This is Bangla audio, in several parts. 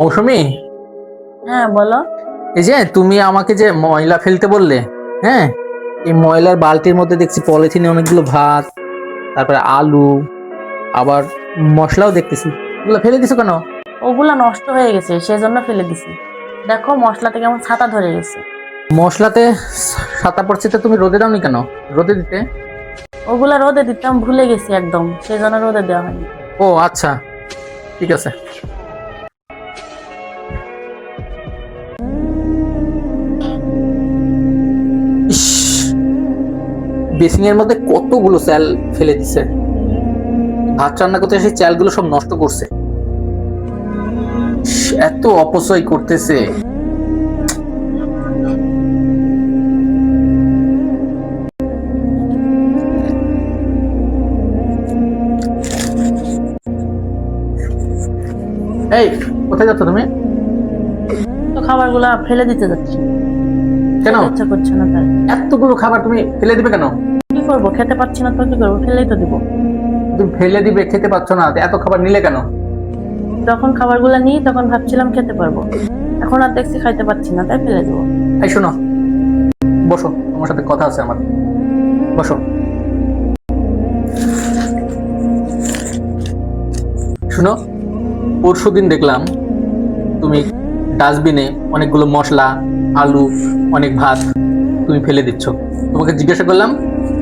মৌসুমি? হ্যাঁ বলো। এই যে তুমি আমাকে যে ময়লা ফেলতে বললে হ্যাঁ? এই ময়লার বালতির মধ্যে দেখছি পলিথিনে অনেকগুলো ভাত তারপরে আলু আবার মশলাও দেখতেছি। ওগুলো ফেলে দিছো কেন? ওগুলা নষ্ট হয়ে গেছে সেজন্য ফেলে দিছি। দেখো মশলাতে কেমন ছাতা ধরে গেছে। মশলাতে ছাতা পড়ছে তো তুমি রোদে দাওনি কেন? রোদে দিতে? ওগুলা রোদে দিতাম ভুলে গেছি একদম সেজন্য রোদে দেওয়া হয়নি। ও আচ্ছা। ঠিক আছে। বেসিং এর মধ্যে কতগুলো চাল ফেলে দিছে? ভাত রান্না করতে সেই চালগুলো সব নষ্ট করছে। এত অপচয় করতেছে। এই কোথায় যাচ্ছ তুমি? তো খাবারগুলা ফেলে দিতে যাচ্ছি। কেন? ইচ্ছা করছে না তাই। এতগুলো খাবার তুমি ফেলে দিবে কেন? করব? খেতে পাচ্ছি না তো কি করব? ফেলেই তো দিব। তুমি ফেলে দিবে খেতে পাচ্ছ না। এত খাবার নিলে কেন? যখন খাবারগুলা নিই তখন ভাবছিলাম খেতে পারব। এখন আর দেখছি খাইতে পাচ্ছি না তাই ফেলে দেবো। এই শোনো। বসো তোমার সাথে কথা আছে আমার। বসো। শুনো পরশু দিন দেখলাম তুমি ডাস্টবিনে অনেকগুলো মশলা আলু অনেক ভাত তুমি ফেলে দিচ্ছ। তোমাকে জিজ্ঞাসা করলাম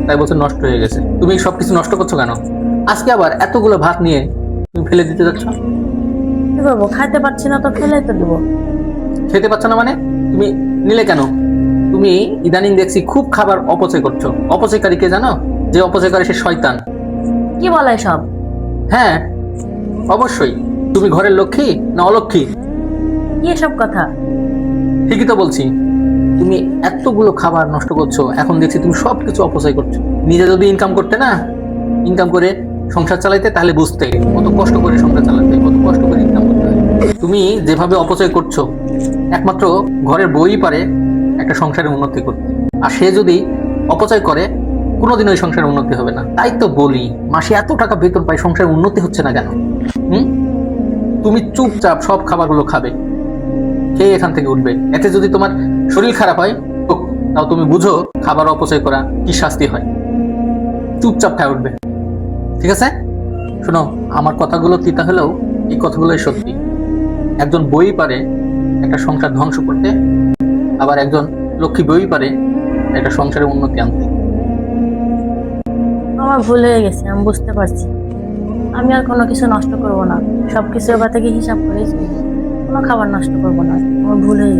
তাই বছর নষ্ট হয়ে গেছে। তুমি সব কিছু নষ্ট করছ কেন? আজকে আবার এতগুলো ভাত নিয়ে তুমি ফেলে দিতে যাচ্ছ? কি করব খাইতে পাচ্ছি না তো ফেলেই তো দেবো। খেতে পাচ্ছ না মানে? তুমি নিলে কেন? তুমি ইদানিং দেখছি খুব খাবার অপচয় করছ। অপচয়কারী কে জানো? যে অপচয় করে সে শয়তান। কি বলে সব হ্যাঁ অবশ্যই। তুমি ঘরের লক্ষ্মী না অলক্ষ্মী? কি এসব কথা? ঠিকই তো বলছি। তুমি এতগুলো খাবার নষ্ট করছ, এখন দেখছি তুমি সব কিছু অপচয় করছ। নিজে যদি ইনকাম করতে না ইনকাম করে সংসার চালাইতে, তাহলে বুঝতে কত কষ্ট করে সংসার চালাতে, কত কষ্ট করে ইনকাম করতে তুমি যেভাবে অপচয় করছ, একমাত্র ঘরের বই পারে একটা সংসারের উন্নতি করতে। আর সে যদি অপচয় করে, কোনোদিন ওই সংসারের উন্নতি হবে না। তাই তো বলি, মাসে এত টাকা বেতন পাই সংসারের উন্নতি হচ্ছে না কেন? হুম? তুমি চুপচাপ সব খাবারগুলো খাবে, খেয়ে এখান থেকে উঠবে। এতে যদি তোমার শরীর খারাপ হয়? তাও তুমি বুঝো, খাবার অপচয় করা কি শাস্তি হয়। চুপচাপ খায় উঠবে। ঠিক আছে? শোনো, আমার কথাগুলো তিতা হলেও এই কথাগুলোই সত্যি। একজন বই পারে, একটা সংসার ধ্বংস করতে, আবার একজন লক্ষ্মী বই পারে, একটা সংসারের উন্নতি আনতে। আমার ভুল হয়ে গেছে, আমি বুঝতে পারছি। আমি আর কোনো কিছু নষ্ট করব না। সব কিছু এবার থেকে হিসাব করেই কোনো খাবার নষ্ট করব না। আমার ভুল হয়ে